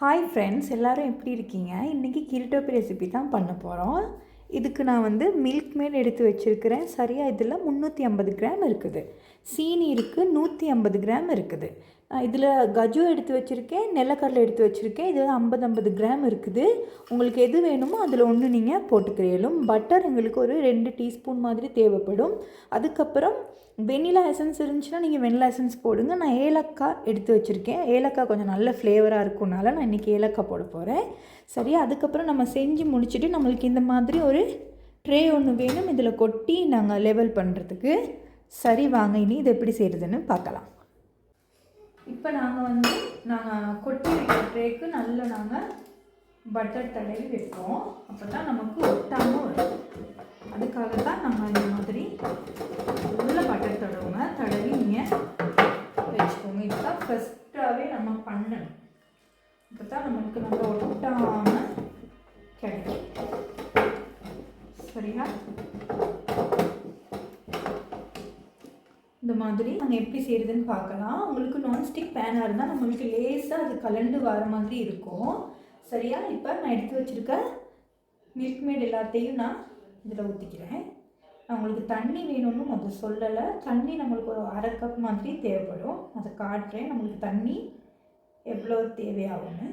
Hi friends எல்லோரும் எப்படி இருக்கீங்க? இன்றைக்கி கிரிட்டோப்பி ரெசிபி தான் பண்ண போகிறோம் இதுக்கு நான் வந்து மில்க் மேட் எடுத்து வச்சுருக்கிறேன். சரியாக இதில் முந்நூற்றி ஐம்பது கிராம் இருக்குது. சீனி இருக்குது நூற்றி ஐம்பது கிராம் இருக்குது. இதில் கஜு எடுத்து வச்சுருக்கேன் நிலக்கடலை எடுத்து வச்சுருக்கேன். இது ஐம்பது ஐம்பது கிராம் இருக்குது. உங்களுக்கு எது வேணுமோ அதில் ஒன்று நீங்கள் போட்டுக்கிறீங்களும் பட்டர் எங்களுக்கு ஒரு ரெண்டு டீஸ்பூன் மாதிரி தேவைப்படும். அதுக்கப்புறம் வெண்ணிலா எசன்ஸ் இருந்துச்சுன்னா நீங்கள் வெனிலா எசன்ஸ் போடுங்க. நான் ஏலக்காய் எடுத்து வச்சுருக்கேன். ஏலக்காய் கொஞ்சம் நல்ல ஃப்ளேவராக இருக்கும்னால நான் இன்றைக்கி ஏலக்காய் போட போகிறேன் சரியா? அதுக்கப்புறம் நம்ம செஞ்சு முடிச்சுட்டு நம்மளுக்கு இந்த மாதிரி ஒரு ட்ரே ஒன்று வேணும். இதில் கொட்டி நாங்கள் லெவல் பண்ணுறதுக்கு சரி வாங்க. இனி இது எப்படி செய்கிறதுன்னு பார்க்கலாம். இப்போ நாங்கள் வந்து நாங்கள் கொட்டி வைக்கிற ட்ரேக்கு நல்ல நாங்கள் பட்டர் தடவி வைப்போம். அப்போ தான் நமக்கு ஒட்டாமல் வரும். அதுக்காக தான் நம்ம இந்த மாதிரி உள்ள பட்டர் தடவுங்க தடவி நீங்கள் வச்சுக்கோங்க. இதுதான் ஃபஸ்ட்டாகவே நம்ம பண்ணணும். இப்போ தான் நம்மளுக்கு நல்லா ஒட்டாமல் கிடைக்கும். சரியா? இந்த மாதிரி நாங்கள் எப்படி செய்கிறதுன்னு பார்க்கலாம். உங்களுக்கு நான்ஸ்டிக் பேனாக இருந்தால் நம்மளுக்கு லேசாக அது கலண்டு வர மாதிரி இருக்கும். சரியா? இப்போ நான் எடுத்து வச்சுருக்க மில்க் மேட் எல்லாத்தையும் நான் இதில் ஊற்றிக்கிறேன் நான் உங்களுக்கு தண்ணி வேணும்னு முதல் சொல்லலை. தண்ணி நம்மளுக்கு ஒரு அரை கப் மாதிரி தேவைப்படும். அதை காட்டுறேன். நம்மளுக்கு தண்ணி எவ்வளோ தேவையாகும்னு.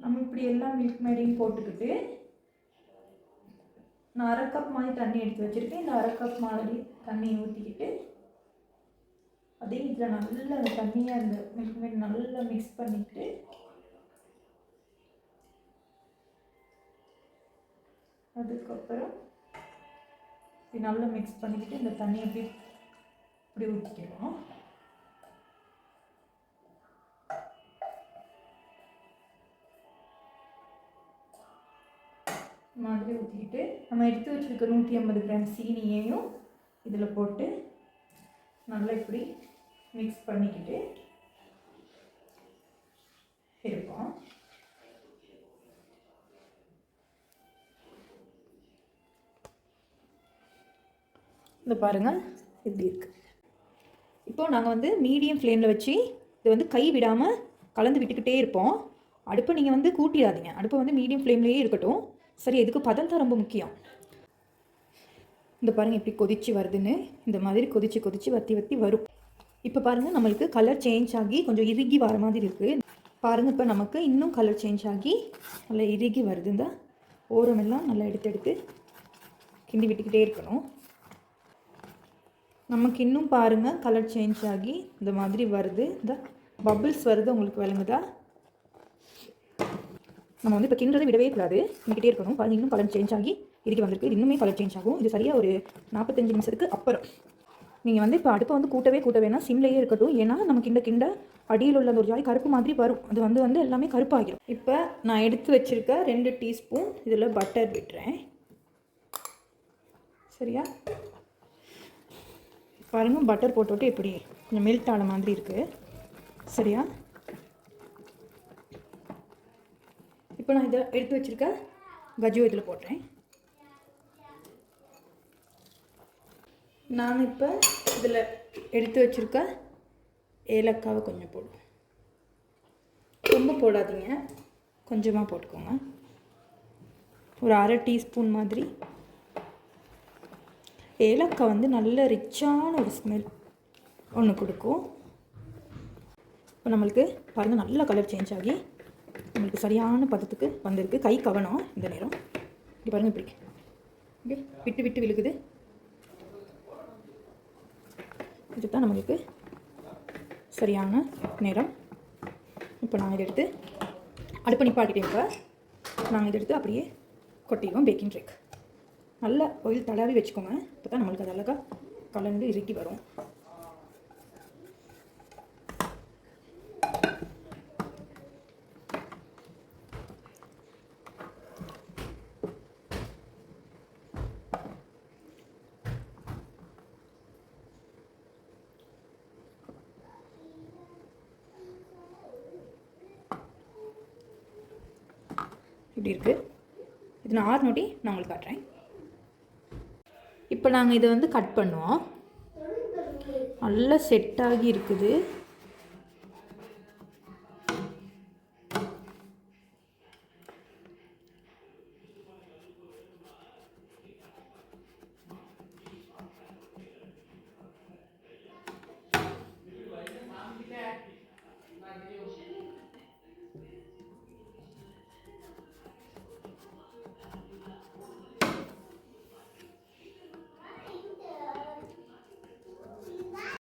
நம்ம இப்படி எல்லாம் மில்க் மேடையும் போட்டுக்கிட்டு நான் அரை கப் மாதிரி தண்ணி எடுத்து வச்சுருக்கேன். இந்த அரை கப் மாதிரி தண்ணியை ஊற்றிக்கிட்டு அதே இதில் நல்லா அந்த தண்ணியாக அந்த மில்க் மேட் நல்லா மிக்ஸ் பண்ணிக்கிட்டு அதுக்கப்புறம் இப்படி நல்லா மிக்ஸ் பண்ணிக்கிட்டு இந்த தண்ணியை இப்படி இப்படி ஊற்றிக்கிறோம் மாதிரி ஊற்றிக்கிட்டு நம்ம எடுத்து வச்சுருக்க நூற்றி ஐம்பது கிராம் சீனியையும் இதில் போட்டு நல்லா இப்படி மிக்ஸ் பண்ணிக்கிட்டு இருப்போம் இந்த பாருங்கள் இப்படி இருக்குது இப்போது நாங்கள் வந்து மீடியம் ஃப்ளேமில் வச்சு இது வந்து கை விடாமல் கலந்து விட்டுக்கிட்டே இருப்போம். அடுப்பை நீங்கள் வந்து கூட்டிடாதீங்க. அடுப்பை வந்து மீடியம் ஃப்ளேம்லேயே இருக்கட்டும். சரி இதுக்கு பதம் தான் ரொம்ப முக்கியம். இந்த பாருங்கள் எப்படி கொதிச்சு வருதுன்னு. இந்த மாதிரி கொதிச்சு கொதிச்சு வத்தி வத்தி வரும். இப்போ பாருங்கள் நம்மளுக்கு கலர் சேஞ்ச் ஆகி கொஞ்சம் இறுகி வர மாதிரி இருக்குது பாருங்கள் இப்போ நமக்கு இன்னும் கலர் சேஞ்ச் ஆகி நல்லா இறுகி வருது. இந்த ஓரமெல்லாம் நல்லா எடுத்து எடுத்து கிண்டி விட்டுக்கிட்டே இருக்கணும். நமக்கு இன்னும் பாருங்கள் கலர் சேஞ்ச் ஆகி இந்த மாதிரி வருது. இந்த பபிள்ஸ் வருது உங்களுக்கு விளங்குதா? நம்ம வந்து இப்போ கிண்டுறதை விடவே கூடாது. கிண்டிக்கிட்டே இருக்கணும். பாருங்க இன்னும் கலர் சேஞ்ச் ஆகி இதுக்கு வந்திருக்கு. இது இன்னுமே கலர் சேஞ்ச் ஆகும். இது சரியாக ஒரு நாற்பத்தஞ்சு நிமிஷத்துக்கு அப்புறம். நீங்கள் வந்து இப்போ அடுப்பை வந்து கூட்டவே கூட்ட வேணாம். சிம்லேயே இருக்கட்டும். ஏன்னா நமக்கு இந்த கிண்ட அடியில் உள்ள அந்த ஒரு ஜாய் கருப்பு மாதிரி வரும். அது வந்து வந்து எல்லாமே கருப்பாகிடும் இப்போ நான் எடுத்து வச்சுருக்க ரெண்டு டீஸ்பூன் இதில் பட்டர் விட்டுறேன். சரியா? பாருங்கள் பட்டர் போட்டுவிட்டு இப்படி கொஞ்சம் மெல்ட் ஆன மாதிரி இருக்குது சரியா? இப்போ நான் இதை எடுத்து வச்சுருக்க கஜு இதில் போடுறேன் நான் இப்போ இதில் எடுத்து வச்சுருக்க ஏலக்காவை கொஞ்சம் போடுவேன் ரொம்ப போடாதீங்க. கொஞ்சமாக போட்டுக்கோங்க. ஒரு அரை டீஸ்பூன் மாதிரி. ஏலக்காய் வந்து நல்ல ரிச்சான ஒரு ஸ்மெல் ஒன்று கொடுக்கும். இப்போ நம்மளுக்கு பாருங்கள் நல்ல கலர் சேஞ்ச் ஆகி நம்மளுக்கு சரியான பதத்துக்கு வந்திருக்கு. கை கவனம் இந்த நேரம். இப்படி பாருங்கள் இப்படி. இப்படி விட்டு விட்டு விழுகுது. இதுதான் நம்மளுக்கு சரியான நேரம். இப்போ நான் இதை எடுத்து அடுப்பு நிப்பாட்டிட்டேன் இப்போ நாங்கள் இதை எடுத்து அப்படியே கொட்டிடுவோம். பேக்கிங் ட்ரேக் நல்ல ஆயில் தடவி வச்சுக்கோங்க. இப்போ தான் நம்மளுக்கு அது அழகாக கலந்து இறுக்கி வரும். இப்படி இருக்குது இது நான் ஆறு நோட்டி நான் உங்களுக்கு காட்டுறேன். இப்போ நாங்கள் இதை வந்து கட் பண்ணுவோம். நல்லா செட் ஆகி இருக்குது.